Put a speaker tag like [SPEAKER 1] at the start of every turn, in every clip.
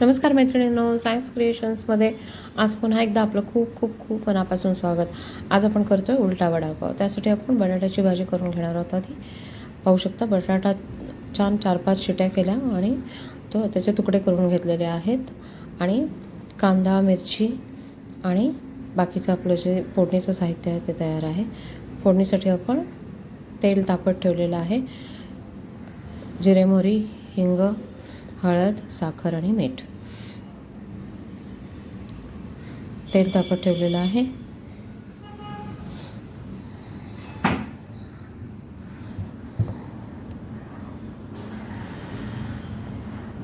[SPEAKER 1] नमस्कार मैत्रिणींनो सायन्स क्रिएशन्समध्ये आज पुन्हा एकदा आपलं खूप खूप खूप मनापासून स्वागत. आज आपण करतो आहे उलटा वडापाव. त्यासाठी आपण बटाट्याची भाजी करून घेणार आहोत आधी. पाहू शकता बटाटा छान चार पाच शिट्या केल्या आणि तो त्याचे तुकडे करून घेतलेले आहेत. आणि कांदा मिरची आणि बाकीचं आपलं जे फोडणीचं साहित्य आहे ते तयार आहे. फोडणीसाठी आपण तेल तापत ठेवलेलं आहे. जिरे मोहरी हिंग हळद साखर आणि मीठ. तेल तापत ठेवलेलं आहे.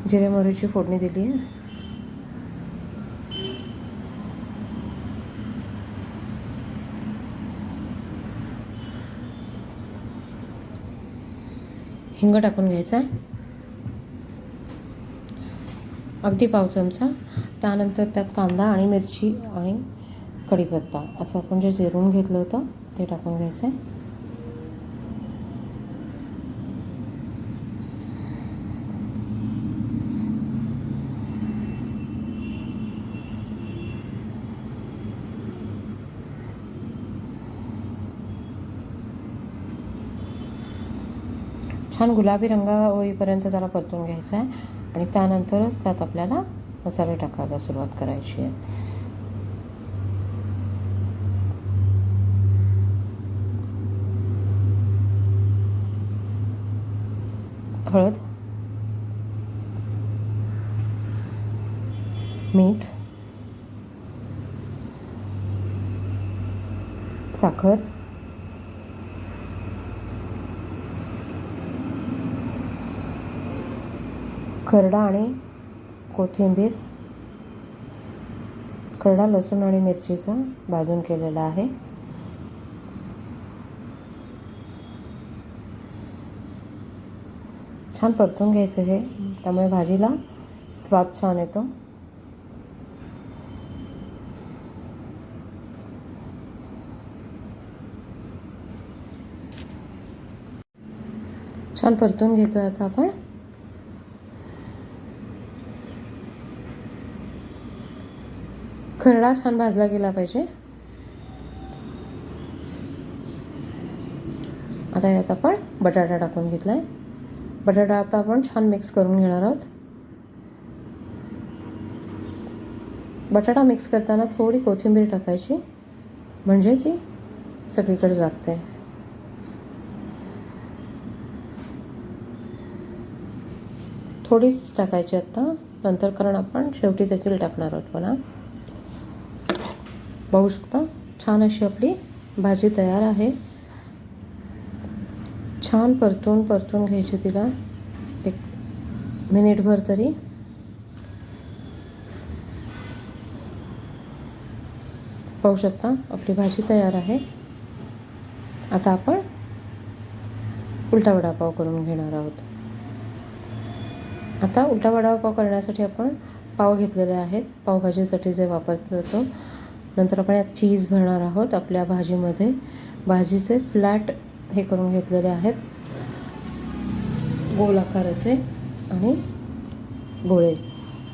[SPEAKER 1] जिरे मोहरीची फोडणी दिली आहे. हिंग टाकून घ्यायचा आहे. अगदी पाव चमचा त्यानंतर त्यात कांदा आणि मिरची आणि कढीपत्ता. असं आपण जे जिरून घेतलं होतं ते टाकून घ्यायचं आहे छान गुलाबी रंग होईपर्यंत त्याला परतून घ्यायचा आहे आणि त्यानंतरच त्यात आपल्याला मसाले टाकायला सुरुवात करायची आहे. हळद मीठ साखर खरडा आणि कोथिंबीर. खरडा लसूण आणि मिरचीचा भाजून केलेला आहे. छान परतून घ्यायचं हे. त्यामुळे भाजीला स्वाद छान येतो. छान परतून घेतोय आता आपण. खरडा छान भाजला गेला पाहिजे. आता यात आपण बटाटा टाकून घेतला आहे बटाटा आता आपण छान मिक्स करून घेणार आहोत. बटाटा मिक्स करताना थोडी कोथिंबीर टाकायची. म्हणजे ती सगळीकडे लागते थोडीच टाकायची आत्ता नंतर कारण आपण शेवटी देखील टाकणार आहोत पुन्हा. पाहू शकता. छान अशी आपली भाजी तयार आहे. छान परतून परतून घ्यायची तिला. एक मिनिटभर तरी. पाहू शकता आपली भाजी तयार आहे. आता आपण उलटा वडापाव करून घेणार आहोत. आता उलटा वडापाव करण्यासाठी आपण पाव घेतलेले आहेत. पावभाजीसाठी जे वापरतो नंतर आपण यात चीज भरणार आहोत आपल्या भाजीमध्ये. भाजीचे फ्लॅट हे करून घेतलेले आहेत. गोल आकाराचे आणि गोळे.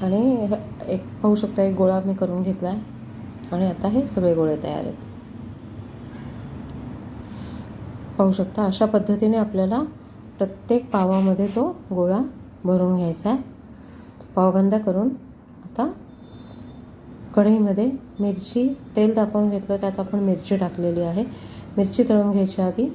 [SPEAKER 1] आणि एक पाहू शकता एक गोळा मी करून घेतला आहे आणि आता हे सगळे गोळे तयार आहेत. पाहू शकता अशा पद्धतीने आपल्याला प्रत्येक पावामध्ये तो गोळा भरून घ्यायचा आहे. पावबंद करून आता कढईमध्ये मिरची तेल तापवून घेतलं त्यात आपण मिरची टाकलेली आहे. मिरची तळून घ्यायची आधी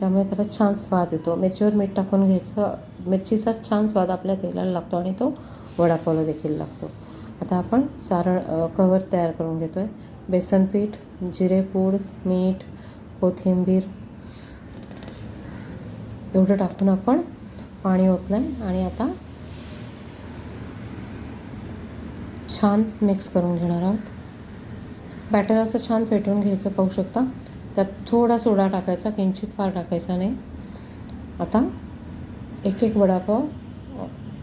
[SPEAKER 1] त्यामुळे त्याला छान स्वाद येतो. मिरचीवर मीठ टाकून घ्यायचं. मिरचीचा छान स्वाद आपल्या तेलाला लागतो आणि तो वडापावला देखील लागतो. आता आपण सारण कवर तयार करून घेतो आहे बेसनपीठ जिरेपूड मीठ कोथिंबीर एवढं टाकून आपण पाणी ओतलं आहे आणि आता छान मिक्स करून घेणार आहोत. बॅटर असं छान फेटून घ्यायचं पाहू शकता. त्यात थोडा सोडा टाकायचा किंचित फार टाकायचा नाही. आता एक एक वडापाव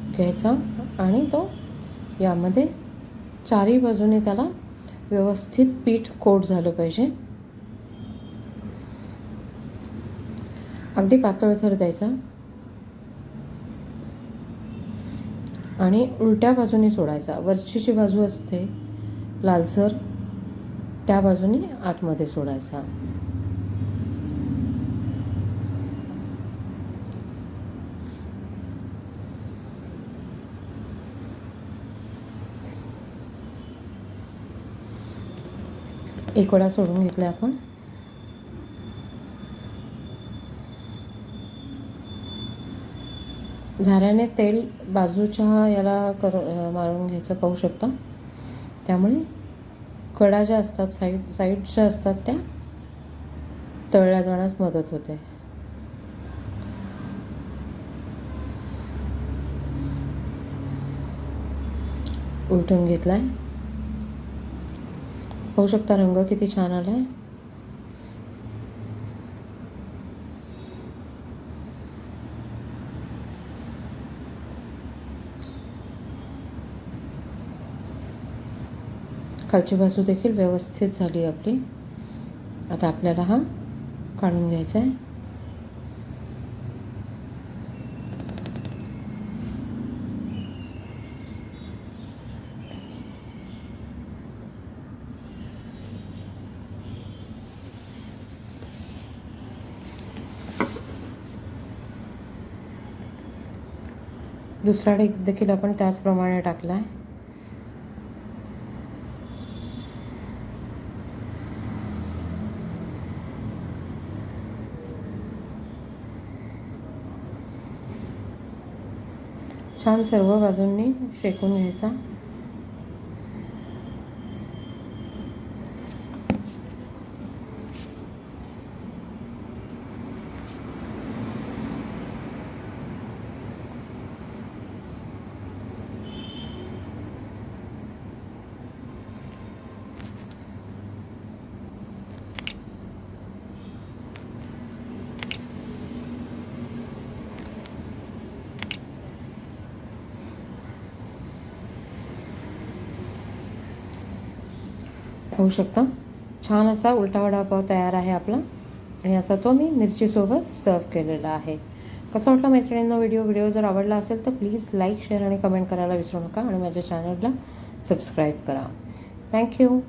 [SPEAKER 1] घ्यायचा आणि तो यामध्ये चारही बाजूने त्याला व्यवस्थित पीठ कोट झालं पाहिजे. अगदी पातळ थर द्यायचा. आणि उलट्या बाजूने सोडायचा. वरची जी बाजू असते लालसर त्या बाजूने आतमध्ये सोडायचा. एक वडा सोडून घेतला आपण. झाऱ्याने तेल बाजूच्या याला कर मारून घ्यायचं पाहू शकता. त्यामुळे कडा ज्या असतात साईड साईडच्या असतात त्या तळल्या जाण्यास मदत होते. उलटून घेतलाय. पाहू शकता रंग किती छान आलाय. खालची बाजू देखील व्यवस्थित झाली आपली. आता आपल्याला हा काढून घ्यायचा आहे. दुसरा डेक देखील आपण त्याचप्रमाणे टाकला आहे. छान सर्व बाजूंनी शेकून घ्यायचा. होऊ शकता. छान असा उलटा वडापाव तयार आहे आपला. आणि आता तो मी मिरचीसोबत सर्व केलेला आहे. कसा वाटला मैत्रिणींना व्हिडिओ व्हिडिओ जर आवडला असेल तर प्लीज लाईक शेअर आणि कमेंट करायला विसरू नका. आणि माझ्या चॅनलला सबस्क्राईब करा. थँक्यू